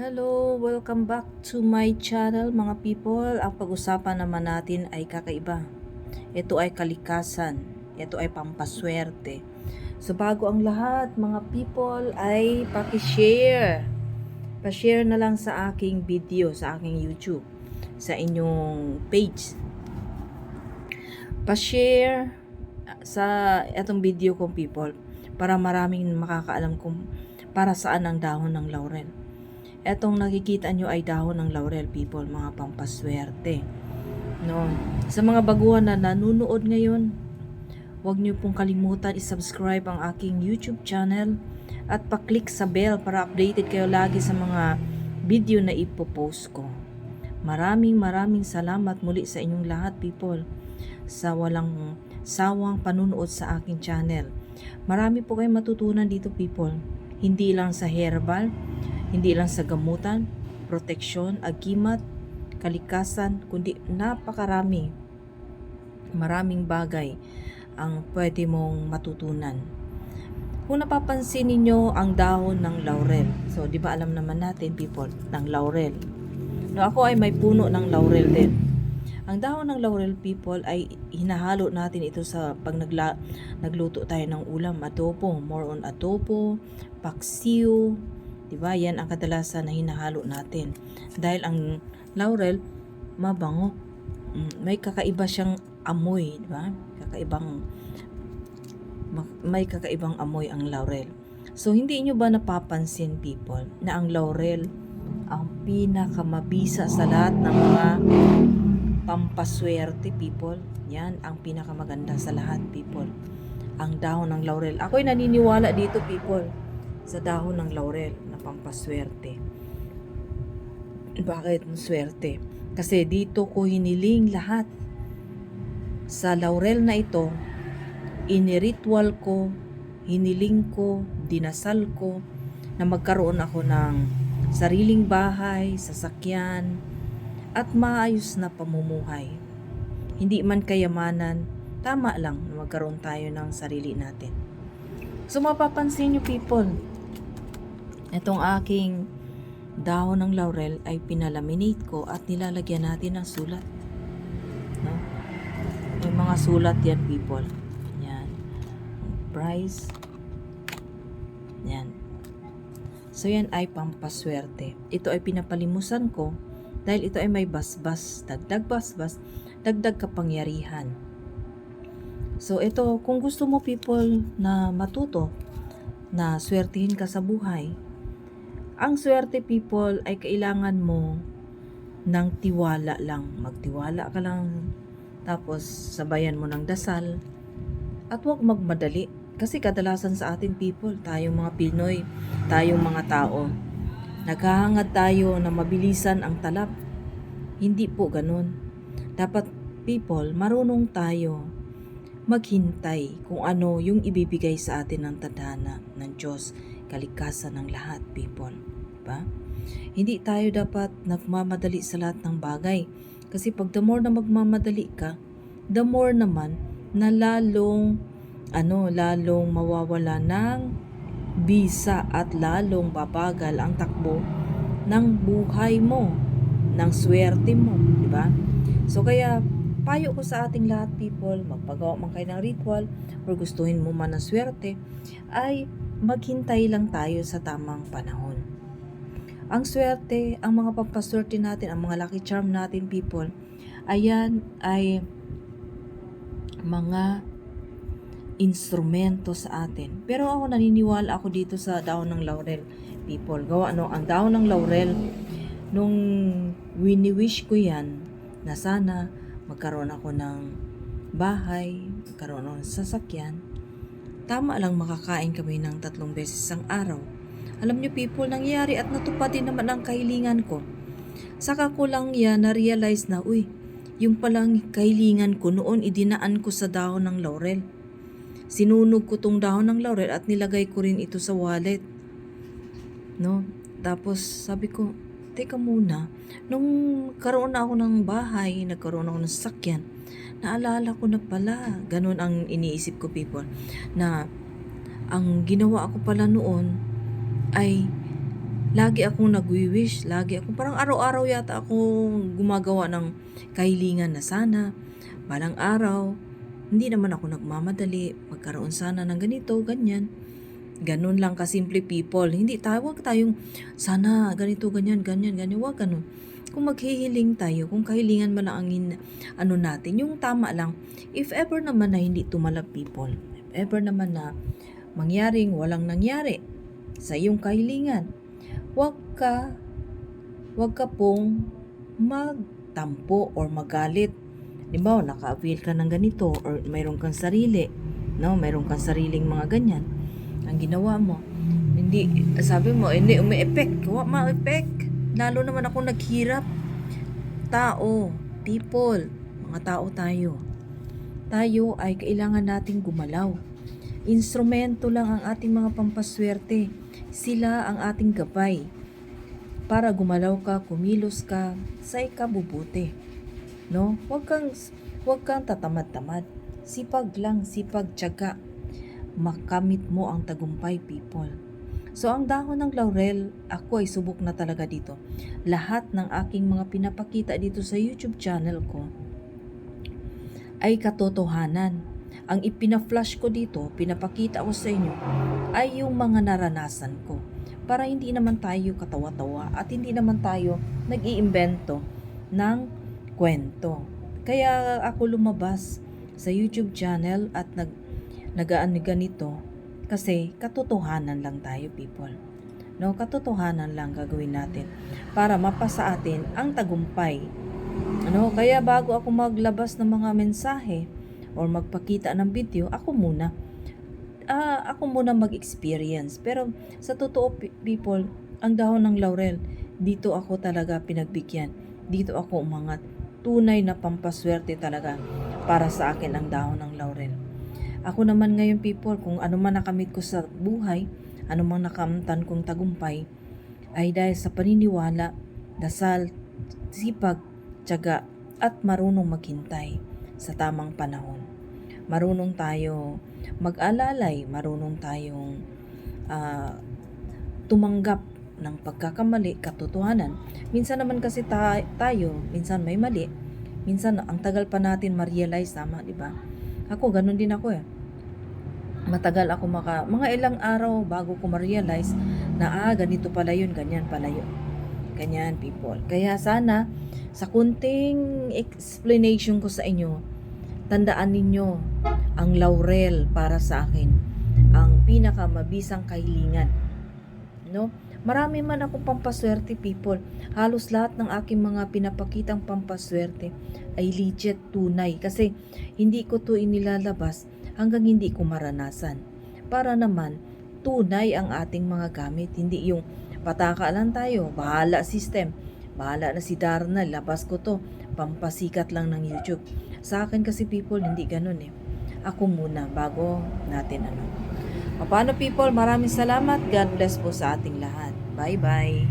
Hello, welcome back to my channel mga people. Ang pag-usapan naman natin ay kakaiba. Ito ay kalikasan. Ito ay pampaswerte. So bago ang lahat mga people ay paki-share. Pa-share na lang sa aking video, sa aking YouTube, sa inyong page. Pa-share sa itong video kong people para maraming makakaalam kung para saan ang dahon ng laurel. Etong nakikita nyo ay dahon ng laurel people, mga pampaswerte. No. Sa mga baguhan na nanonood ngayon, huwag nyo pong kalimutan i-subscribe ang aking YouTube channel at pa-click sa bell para updated kayo lagi sa mga video na ipopost ko. Maraming maraming salamat muli sa inyong lahat people sa walang sawang panunood sa aking channel. Marami po kayong matutunan dito people. Hindi lang sa herbal, hindi lang sa gamutan, proteksyon, agimat, kalikasan, kundi napakarami. Maraming bagay ang pwede mong matutunan. Kung napapansin ninyo ang dahon ng laurel. So, di ba alam naman natin people, ng laurel. No, ako ay may puno ng laurel din. Ang dahon ng laurel people ay hinahalo natin ito sa pag nagla, nagluto tayo ng ulam, adobo, more on adobo, paksiw, 'di ba? Yan ang kadalasan na hinahalo natin. Dahil ang laurel mabango. Mm, May kakaiba siyang amoy, 'di ba? Kakaibang ma- may kakaibang amoy ang laurel. So hindi nyo ba napapansin people na ang laurel ang pinakamabisa sa lahat ng mga pampaswerte people. Yan ang pinakamaganda sa lahat people. Ang dahon ng laurel. Ako'y naniniwala dito people sa dahon ng laurel na pampaswerte. Bakit swerte? Kasi dito ko hiniling lahat. Sa laurel na ito, iniritual ko, hiniling ko, dinasal ko na magkaroon ako ng sariling bahay, sasakyan, at maayos na pamumuhay. Hindi man kayamanan, tama lang na magkaroon tayo ng sarili natin. So mapapansin nyo people, itong aking dahon ng laurel ay pinalaminate ko at nilalagyan natin ng sulat. No? May mga sulat yan people. Yan. Price. Yan. So yan ay pampaswerte. Ito ay pinapalimusan ko dahil ito ay may basbas, dagdag basbas, dagdag kapangyarihan. So ito, kung gusto mo people na matuto, na swertihin ka sa buhay, ang swerte people ay kailangan mo ng tiwala lang. Magtiwala ka lang, tapos sabayan mo ng dasal, at huwag magmadali. Kasi kadalasan sa atin people, tayong mga Pinoy, tayong mga tao, naghahangad tayo na mabilisan ang talab. Hindi po ganun. Dapat people, marunong tayo maghintay kung ano yung ibibigay sa atin ng tadhana ng Diyos, kalikasan ng lahat, people. Diba? Hindi tayo dapat nagmamadali sa lahat ng bagay. Kasi pag the more na magmamadali ka, the more naman na lalong ano, lalong mawawala ng bisa at lalong babagal ang takbo ng buhay mo, ng swerte mo, di ba? So kaya payo ko sa ating lahat people, magpagawa man kayo ng ritual or gustuhin mo man ng swerte, ay maghintay lang tayo sa tamang panahon. Ang swerte, ang mga pampaswerte natin, ang mga lucky charm natin people, ayan ay mga instrumento sa atin. Pero ako naniniwala ako dito sa daon ng laurel people. Gawa no, ang daon ng laurel nung wini-wish ko yan na sana magkaroon ako ng bahay, magkaroon ako ng sasakyan. Tama lang makakain kami ng tatlong beses ang araw. Alam niyo people, nangyari at natupad din naman ang kahilingan ko. Saka ko lang yan na-realize na, uy, yung palang kahilingan ko noon idinaan ko sa dahon ng laurel. Sinunog ko tong dahon ng laurel at nilagay ko rin ito sa wallet. No? Tapos sabi ko, teka muna, nung karoon na ako ng bahay, nagkaroon ako ng sasakyan, naalala ko na pala, ganun ang iniisip ko people, na ang ginawa ko pala noon ay lagi akong nagwi-wish, lagi ako, parang araw-araw yata ako gumagawa ng kahilingan na sana, balang araw, hindi naman ako nagmamadali, magkaroon sana ng ganito, ganyan. Ganun lang kasimple people. Hindi tayo, wag tayong sana ganito, ganyan, ganyan, ganyan. Wag ganun. Kung maghihiling tayo, kung kahilingan man ang ano natin, yung tama lang. If ever naman na hindi tumalab people, if ever naman na mangyaring walang nangyari sa iyong kahilingan, wag ka, wag ka pong magtampo or magalit. Ba, naka-avail ka ng ganito or mayroon kang sarili, no? Mayroon kang sariling mga ganyan. Ang ginawa mo, hindi, sabi mo, hindi, umi-effect. Wa ma-effect. Lalo naman ako naghirap. Tao, people, mga tao tayo. Tayo ay kailangan nating gumalaw. Instrumento lang ang ating mga pampaswerte. Sila ang ating gabay. Para gumalaw ka, kumilos ka, sa ikabubuti. No? Huwag kang, huwag kang tatamad-tamad. Sipag lang, sipag, tiyaga. Makamit mo ang tagumpay, people. So, ang dahon ng laurel, ako ay subok na talaga dito. Lahat ng aking mga pinapakita dito sa YouTube channel ko ay katotohanan. Ang ipina-flash ko dito, pinapakita ko sa inyo, ay yung mga naranasan ko. Para hindi naman tayo katawa-tawa at hindi naman tayo nag-iimbento ng kwento. Kaya ako lumabas sa YouTube channel at nag nagaan ganito kasi katotohanan lang tayo people. No, katotohanan lang gagawin natin para mapasa atin ang tagumpay. Ano, kaya bago ako maglabas ng mga mensahe or magpakita ng video, ako muna ah, ako muna mag-experience. Pero sa totoo pe- people, ang dahon ng laurel, dito ako talaga pinagbigyan. Dito ako umangat. Tunay na pampaswerte talaga para sa akin ang dahon ng laurel. Ako naman ngayon people, kung ano man nakamit ko sa buhay, ano man nakamtan kong tagumpay, ay dahil sa paniniwala, dasal, sipag, tiyaga, at marunong maghintay sa tamang panahon. Marunong tayo mag-alalay, marunong tayong ah, tumanggap ng pagkakamali, katotohanan. Minsan naman kasi ta- tayo, minsan may mali, minsan ang tagal pa natin ma-realize, tama, di ba? Ako, ganun din ako eh. Matagal ako maka, mga ilang araw bago ko ma-realize na ah, ganito pala yun, ganyan pala yun. Ganyan, people. Kaya sana, sa kunting explanation ko sa inyo, tandaan ninyo, ang laurel para sa akin, ang pinakamabisang kahilingan. No? Marami man akong pampaswerte people. Halos lahat ng aking mga pinapakitang pampaswerte ay legit tunay kasi hindi ko to inilalabas hanggang hindi ko maranasan. Para naman tunay ang ating mga gamit, hindi yung pataka lang tayo, bahala system. Bahala na si Darna, labas ko to. Pampasikat lang ng YouTube. Sa akin kasi people, hindi ganun eh. Ako muna bago natin ano. Paano people, maraming salamat. God bless po sa ating lahat. Bye-bye.